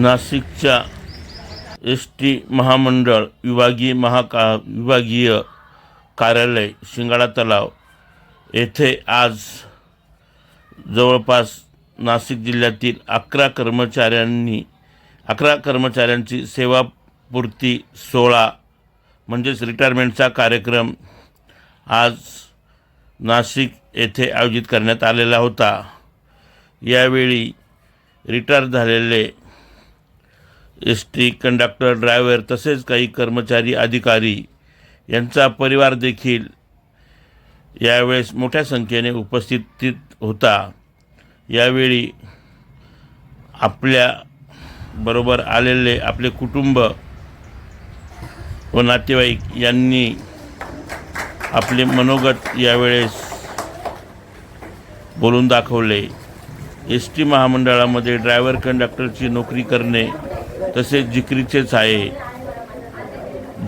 नाशिकच्या S T महामंडळ विभागीय महाका विभागीय कार्यालय शिंगाडा तलाव येथे आज जवळपास नाशिक जिल्ह्यातील अकरा कर्मचाऱ्यांनी अकरा कर्मचाऱ्यांची सेवापूर्ती सोहळा म्हणजेच रिटायरमेंटचा कार्यक्रम आज नाशिक येथे आयोजित करण्यात आलेला होता. यावेळी रिटायर झालेले एस टी कंडक्टर ड्रायव्हर तसेच काही कर्मचारी अधिकारी यांचा परिवार देखील यावेळेस मोठ्या संख्येने उपस्थित होता. यावेळी आपल्या बरोबर आलेले आपले कुटुंब व नातेवाईक यांनी आपले मनोगत यावेळेस बोलून दाखवले. एस टी महामंडळामध्ये ड्रायव्हर कंडक्टरची नोकरी करणे तसेच जिकरीचेच आहे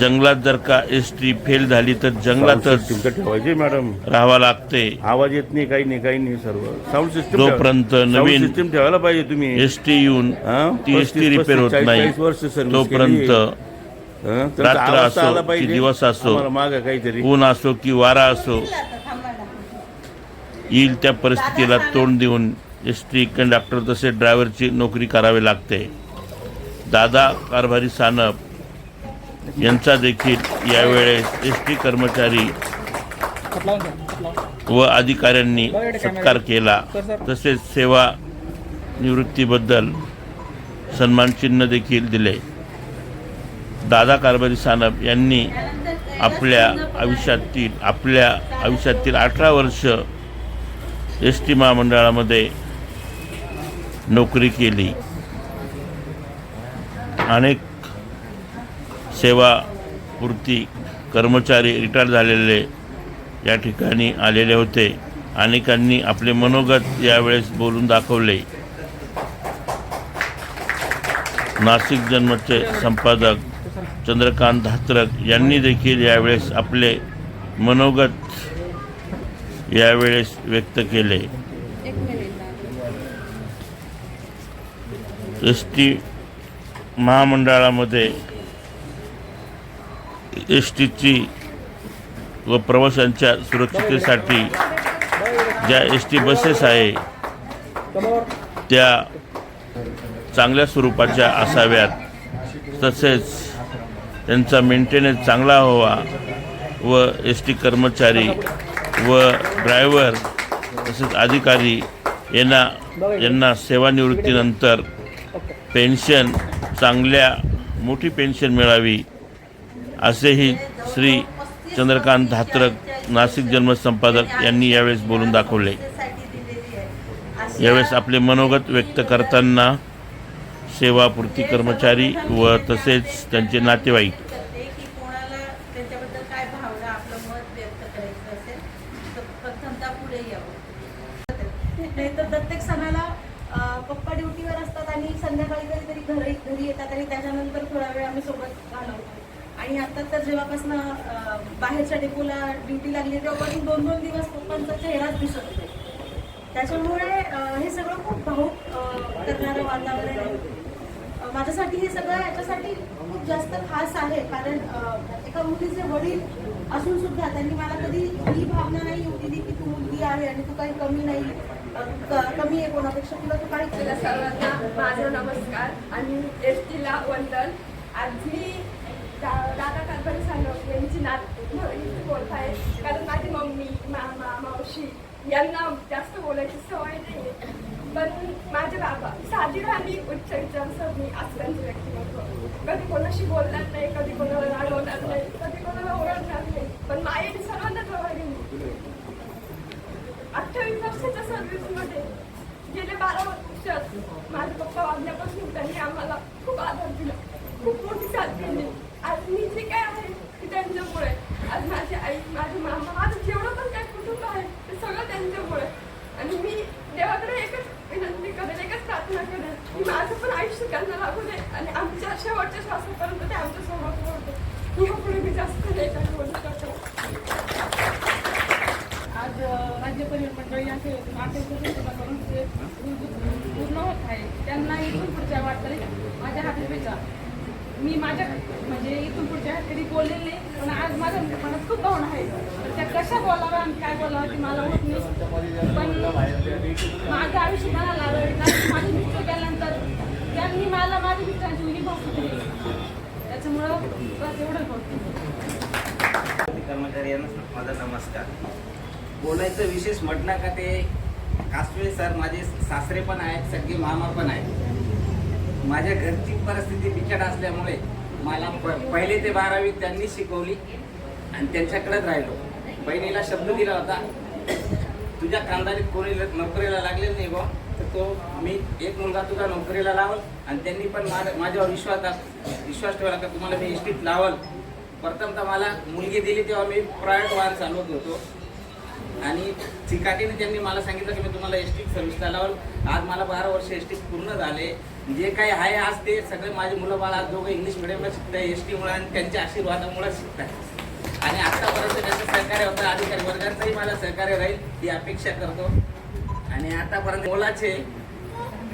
जंगलात जर का एस टी फेल झाली तर जंगलातच तुमचं ठेवायचे मॅडम. राहावं लागते. आवाज येत नाही काही नाही काही नाही सर्व. साऊंड सिस्टम जोपर्यंत नवीन सिस्टम ठेवायला पाहिजे तुम्ही. एस टी येऊन? ती एस टी रिपेअर होत नाही. तोपर्यंत. हा? रात्र असो की पाहिजे. दिवस असो काहीतरी. ऊन असो की वारा असो येईल त्या परिस्थितीला तोंड देऊन एस टी कंडक्टर तसेच ड्रायव्हरची नोकरी करावी लागते. दादा कारभारी सानप यांचा देखील यावेळेस एस टी कर्मचारी व अधिकाऱ्यांनी सत्कार केला. तसेच सेवा निवृत्तीबद्दल सन्मानचिन्ह देखील दिले. दादा कारभारी सानप यांनी आपल्या आयुष्यातील आपल्या आयुष्यातील अठरा वर्ष एस टी महामंडळामध्ये नोकरी केली. अनेक सेवापूर्ती कर्मचारी रिटायर झालेले या ठिकाणी आलेले होते. अनेकांनी आपले मनोगत यावेळेस बोलून दाखवले. नाशिक जन्मचे संपादक चंद्रकांत धात्रक यांनी देखील यावेळेस आपले मनोगत यावेळेस व्यक्त केले. एस टी महामंडळामध्ये एस टीची व प्रवाशांच्या सुरक्षितेसाठी ज्या एस टी बसेस आहे त्या चांगल्या स्वरूपाच्या असाव्यात. तसेच त्यांचा मेंटेनन्स चांगला हवा व एस टी कर्मचारी व ड्रायव्हर तसेच अधिकारी यांना यांना सेवानिवृत्तीनंतर पेन्शन चांगल्या मोठी पेन्शन मिळावी असेही श्री चंद्रकांत धात्रक नाशिक जन्मसंपादक यांनी यावेळेस बोलून दाखवले. यावेळेस आपले मनोगत व्यक्त करताना सेवापूर्ती कर्मचारी व तसेच त्यांचे नातेवाईक. नाही तर प्रत्येक सणाला पप्पा ड्युटीवर असतात आणि संध्याकाळी कधीतरी घरी घरी येतात आणि त्याच्यानंतर थोडा वेळ आम्ही सोबत घालवतो. आणि आता तर जेव्हापासून बाहेरच्या डेपोला ड्युटी लागली तेव्हापासून दोन दोन दिवस पप्पांचा चेहराच दिसत होते त्याच्यामुळे हे सगळं खूप भाऊक करणारं वातावरण आहे. माझ्यासाठी हे सगळं याच्यासाठी खूप जास्त खास आहे कारण एका मुलीचे वडील असून सुद्धा त्यांनी मला कधी ही भावना नाही होती की तू मुलगी आहे आणि तू काही कमी नाही. कमी आहे कोणापेक्षा किंवा तू काही तुला सर्वांना माझा नमस्कार. आणि एस टीला वंदन. आज मी दादा कारभारी सानप यांची नात बोलत आहे कारण माझी मम्मी मामा मावशी यांना जास्त बोलायची सवय नाही आहे पण माझे बाबा साधी राहिली उच्च विचारसरणी असं त्यांचं व्यक्तिमत्व. कधी कोणाशी बोलणार नाही कधी कोणाला रागवणार नाही कधी कोणाला ओळखणार नाही पण मायेने सर्वांना जवळ गेली अठ्ठावीस वर्षाच्या सर्व्हिसमध्ये गेले बारा वर्षात माझे पप्पा वागण्यापासून त्यांनी आम्हाला खूप आधार दिला खूप मोठी साथ दिली आज मी जे काय आहे ते त्यांच्यामुळे आज माझी आई माझे मामा माझं जेवढं पण काय कुटुंब आहे ते सगळं त्यांच्यामुळे. आणि मी देवाकडे एकच विनंती करेन एकच प्रार्थना करेन की माझं पण आयुष्य त्यांना लागू दे आणि आमच्या शेवटच्या श्वासापर्यंत ते आमच्यासोबत होते यापुढे मी जास्त नाही बोलू शकतो. आज राज्य परिवहन मंडळ या सेवेतून करून पूर्ण होत आहे. त्यांना इथून पुढच्या वाटतं माझ्या हातीचा मी माझ्या म्हणजे इथून पुढच्या कधी बोललेले पण आज माझ्या मनात खूप भावना आहे. त्या कशा बोलाव्या आणि काय बोलावं ते मला होत नाही. पण माझं आयुष्य मला लागलं कारण माझे मित्र गेल्यानंतर त्यांनी मला माझ्या मित्रांची युनिफॉर्म दिली. त्याच्यामुळं बस एवढं बोलतो. कर्मचारी यांना माझा नमस्कार. बोलायचं विशेष म्हटलं का ते कासवे सर माझे सासरे पण आहेत सगळे मामा पण आहेत. माझ्या घरची परिस्थिती बिकट असल्यामुळे मला प- पहिले ते बारावी त्यांनी शिकवली आणि त्यांच्याकडेच राहिलो. बहिणीला शब्द दिला होता तुझ्या खानदारीत कोणी नोकरीला लागले नाही बा तर तो मी एक मुलगा तुझा नोकरीला लावल आणि त्यांनी पण माझ्यावर विश्वास विश्वास ठेवला का तुम्हाला मी इष्टीत लावल. प्रथमतः मला मुलगी दिली तेव्हा मी प्रायव्हेट वाहन चालवत होतो. आणि चिकाटीने त्यांनी मला सांगितलं की मी तुम्हाला एस टी सर्व्हिसला लावल. आज मला बारा वर्ष एस टी पूर्ण झाले. जे काही आहे आज ते सगळे माझे मुलं बाळा आज दोघं इंग्लिश मिडियमला शिकताय एस टीमुळे आणि त्यांच्या आशीर्वादामुळे शिकताय. आणि आतापर्यंत त्यांचं सहकार्य होतं अधिकारी वर्गांचंही मला सहकार्य राहील ही अपेक्षा करतो. आणि आतापर्यंत मुलाचे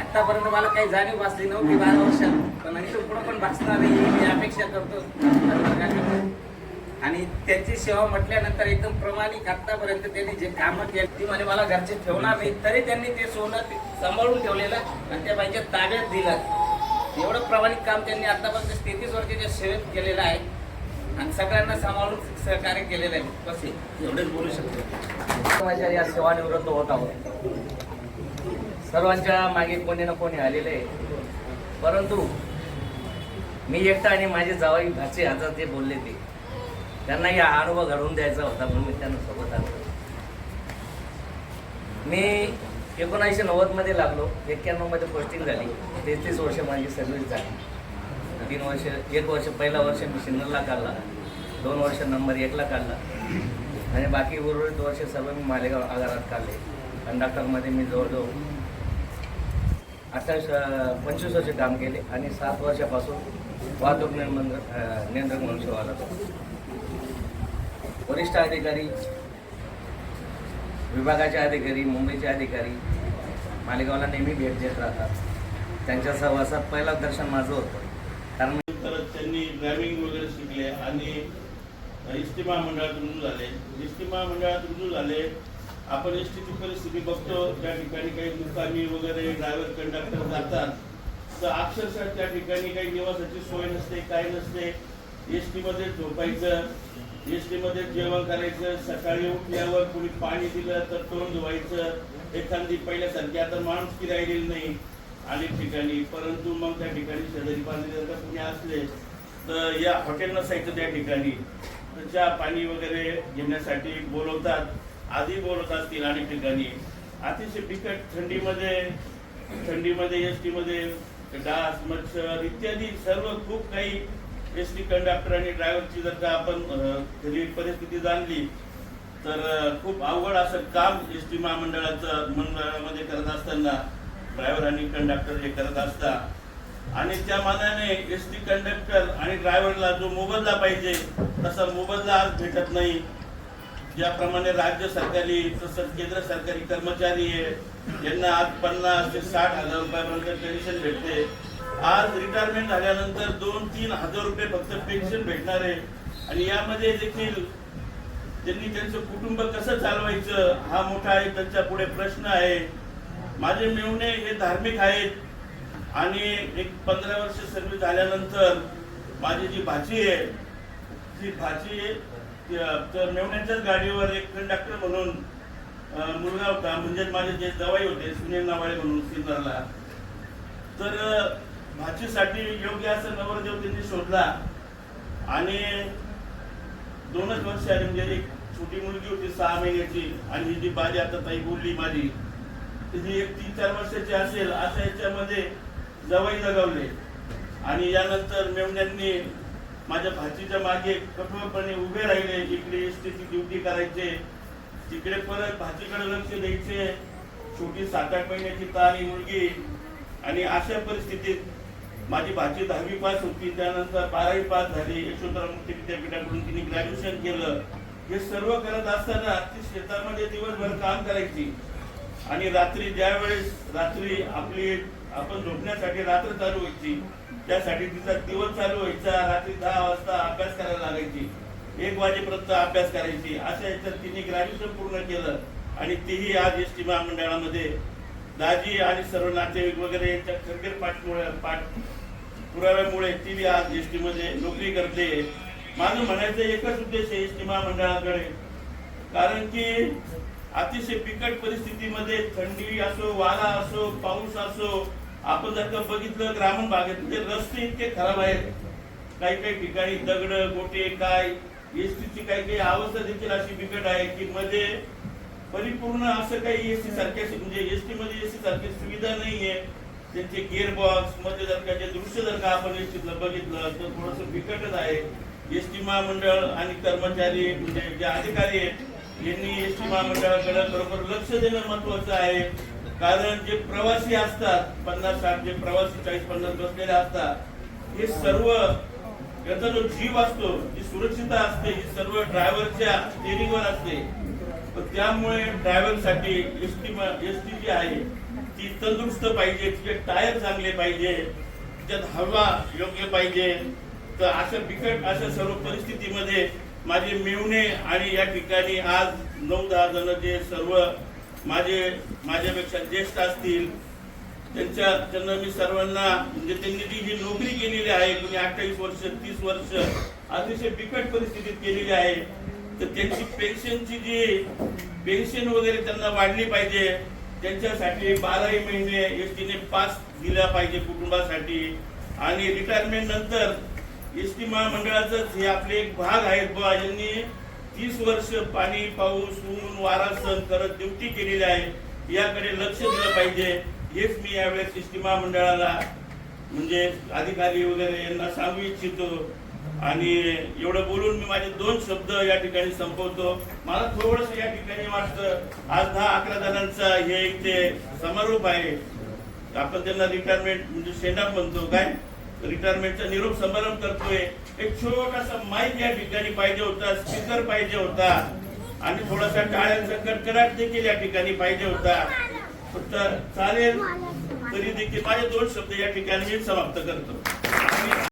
आतापर्यंत मला काही जाणीव भासली नव्हती बारा वर्षात पण इथून पुढं पण भासणार नाही ही अपेक्षा करतो. वर्गाकडून आणि त्यांची सेवा म्हटल्यानंतर एकदम प्रमाणिक आतापर्यंत त्यांनी जे कामं केली ती म्हणजे मला घरचे ठेवणार नाही तरी त्यांनी ते सोनं सांभाळून ठेवलेलं आणि त्या बाईच्या ताब्यात दिलं. एवढं प्रामाणिक काम त्यांनी आतापर्यंत तेहतीस वर्षाच्या सेवेत केलेलं आहे. आणि सगळ्यांना सांभाळून सहकार्य केलेलं आहे. कसे एवढेच एवढंच बोलू शकतो. कर्मचारी आज सेवानिवृत्त होत आहोत. सर्वांच्या मागे कोणी ना कोणी आलेले आहे. परंतु मी एकटा आणि माझे जावाई भाचे आता ते बोलले ते. त्यांना या अनुभव घडवून द्यायचा होता म्हणून मी त्यांना सोबत आणलं मी एकोणीसशे नव्वदमध्ये लागलो एक्क्याण्णवमध्ये पोस्टिंग झाली तेहतीस वर्ष माझी सर्व्हिस झाली. तीन वर्ष एक वर्ष पहिला वर्ष मी सिन्नरला काढला दोन वर्ष नंबर एकला काढला. आणि बाकी उर्वरित वर्ष सर्व मी मालेगाव आगारात काढले. कंडक्टरमध्ये मी जवळजवळ अठ्ठावीस पंचवीस वर्ष काम केले आणि सात वर्षापासून वाहतूक नियमन नियंत्रक म्हणून सेवा वरिष्ठ अधिकारी विभागाचे अधिकारी मुंबईचे अधिकारी मालेगावला नेहमी भेट देत राहतात. त्यांच्या सहवासात पहिलं दर्शन माझं होतं. कारण तर त्यांनी ड्रायव्हिंग वगैरे शिकले आणि इस्तिमा मंडळात रुजू झाले. इस्तिमा मंडळात रुजू झाले आपण एस टीची परिस्थिती बघतो. त्या ठिकाणी काही मुक्कामी वगैरे ड्रायव्हर कंडक्टर जातात. तर अक्षरशः त्या ठिकाणी काही निवासाची सोय नसते काय नसते. एस टीमध्ये झोपायचं एस टीमध्ये जेवण करायचं सकाळी उठल्यावर कुणी पाणी दिलं तर तोंड धुवायचं. एखादी पहिल्यासारखी आता माणूस राहिलेली नाही अनेक ठिकाणी परंतु मग त्या ठिकाणी शेजारी बांधले जर का कुणी असले तर या हॉटेल नसायचं त्या ठिकाणी. तर चहा पाणी वगैरे घेण्यासाठी बोलवतात. आधी बोलवत असतील अनेक ठिकाणी. अतिशय बिकट थंडीमध्ये थंडीमध्ये एस टीमध्ये डास मच्छर इत्यादी सर्व खूप काही एस टी कंडक्टर आणि ड्रायव्हरची जर का आपण खरी परिस्थिती जाणली तर खूप अवघड असं काम एस टी महामंडळाचं मंडळामध्ये करत असताना ड्रायव्हर आणि कंडक्टर हे करत असता. आणि त्या मानाने एस टी कंडक्टर आणि ड्रायव्हरला जो मोबदला पाहिजे तसा मोबदला आज भेटत नाही. ज्याप्रमाणे राज्य सरकारी तसंच केंद्र सरकारी कर्मचारी आहे यांना आज पन्नास ते साठ हजार रुपयापर्यंत पेन्शन भेटते. आज रिटायरमेंट झाल्यानंतर दोन तीन हजार रुपये फक्त पेन्शन भेटणार आहे. आणि यामध्ये देखील त्यांनी त्यांचं कुटुंब कसं चालवायचं हा मोठा आहे त्यांच्या पुढे प्रश्न आहे. माझे मेवणे हे धार्मिक आहेत. आणि एक पंधरा वर्ष सर्व्हिस झाल्यानंतर माझी जी भाची आहे ती भाची तर मेवण्याच्याच गाडीवर एक कंडक्टर म्हणून मुलगा होता. म्हणजे माझे जे जवाई होते सुनील नावाळे म्हणून सिन्नरला. तर भाचीसाठी योग्य असं नवरदेव त्यांनी शोधला. आणि दोनच वर्ष आली म्हणजे एक छोटी मुलगी होती सहा महिन्याची. आणि ही जी बाजी आता ताई बोलली माझी ती एक तीन चार वर्षाची असेल अशा याच्यामध्ये जवाई जगवले. आणि यानंतर मेवण्यांनी माझ्या भाचीच्या मागे कठोरपणे उभे राहिले इकडे एस टीची ड्युटी करायचे. तिकडे परत भाचीकडे लक्ष द्यायचे. छोटी सात आठ महिन्याची तारी मुलगी. आणि अशा परिस्थितीत माझी भाची दहावी पास होती त्यानंतर बारावी पास झाली यशवंतराव मुक्ती विद्यापीठाकडून तिने ग्रॅज्युएशन केलं. हे सर्व करत असताना ती शेतामध्ये दिवसभर काम करायची. आणि रात्री ज्या वेळेस रात्री आपली आपण झोपण्यासाठी रात्र चालू व्हायची. त्यासाठी तिचा दिवस चालू व्हायचा रात्री दहा वाजता अभ्यास करायला लागायची. एक वाजेपर्यंत अभ्यास करायची. अशा याच्यात तिने ग्रॅज्युएशन पूर्ण केलं. आणि तीही आज एस टी महामंडळामध्ये दाजी आणि सर्व नातेवाईक वगैरे यांच्या खरगीर पाठमुळे पाठ पुराव्यामुळे ती बी आज एसमध्ये नोकरी करते. माझं म्हणायचं एकच उद्देश आहे एस टी महामंडळाकडे. कारण की अतिशय बिकट परिस्थितीमध्ये थंडी असो वारा असो पाऊस असो आपण जर का बघितलं ग्रामीण भागात म्हणजे रस्ते इतके खराब आहेत. काही काही ठिकाणी दगड गोटे काय एस ची काही काही अवस्था देखील अशी बिकट आहे की मध्ये परिपूर्ण असं काही एस टी सारख्या म्हणजे एस टी मध्ये एस टी सारखी सुविधा नाहीये. त्यांचे गिअरबॉक्समध्ये जर का जे दृश्य जर का आपण एस टीतलं बघितलं तर थोडस बिकटच आहे. एस टी महामंडळ आणि कर्मचारी म्हणजे जे अधिकारी आहेत यांनी एस टी महामंडळाकडे बरोबर लक्ष देणं महत्वाचं आहे. कारण जे प्रवासी असतात पन्नास साठ जे प्रवासी चाळीस पन्नास बसलेले असतात हे सर्व याचा जो जीव असतो जी सुरक्षितता असते ही सर्व ड्रायव्हरच्या स्टेरिंगवर असते. त्यामुळे ड्रायव्हरसाठी एस टी एस टी जी आहे ती तंदुरुस्त पाहिजे तिचे टायर चांगले पाहिजे त्यात हवा योग्य पाहिजे. तर अशा बिकट अशा सर्व परिस्थितीमध्ये माझे मेवणे आणि या ठिकाणी आज नऊ दहा जण जे सर्व माझे माझ्यापेक्षा ज्येष्ठ असतील त्यांच्या त्यांना मी सर्वांना म्हणजे त्यांनी ती जी नोकरी केलेली आहे कुणी अठ्ठावीस वर्ष तीस वर्ष अतिशय बिकट परिस्थितीत केलेली आहे तर त्यांची पेन्शनची जी पेन्शन वगैरे त्यांना वाढली पाहिजे त्यांच्यासाठी बाराही महिने एस टीने पास दिला पाहिजे कुटुंबासाठी. आणि रिटायरमेंट नंतर एस टी महामंडळाचंच हे आपले एक भाग आहेत बुवा. यांनी तीस वर्ष पाणी पाऊस ऊन वारा सण करत ड्युटी केलेली आहे. याकडे लक्ष दिलं पाहिजे. हेच मी यावेळेस एस टी महामंडळाला म्हणजे अधिकारी वगैरे यांना सांगू इच्छितो. आणि एवढं बोलून मी माझे दोन शब्द या ठिकाणी संपवतो. मला थोडस या ठिकाणी वाटतं आज दहा अकरा जणांचा हे ते समारोप आहे. आपण त्यांना रिटायरमेंट म्हणजे सेंडअप म्हणतो काय? रिटायरमेंटचा निरोप समारंभ करतोय. एक छोटासा माईक या ठिकाणी पाहिजे होता स्पीकर पाहिजे होता. आणि थोडासा टाळ्यांचा कडकडाट देखील या ठिकाणी पाहिजे होता. फक्त चालेल तरी देखील माझे दोन शब्द या ठिकाणी मी समाप्त करतो.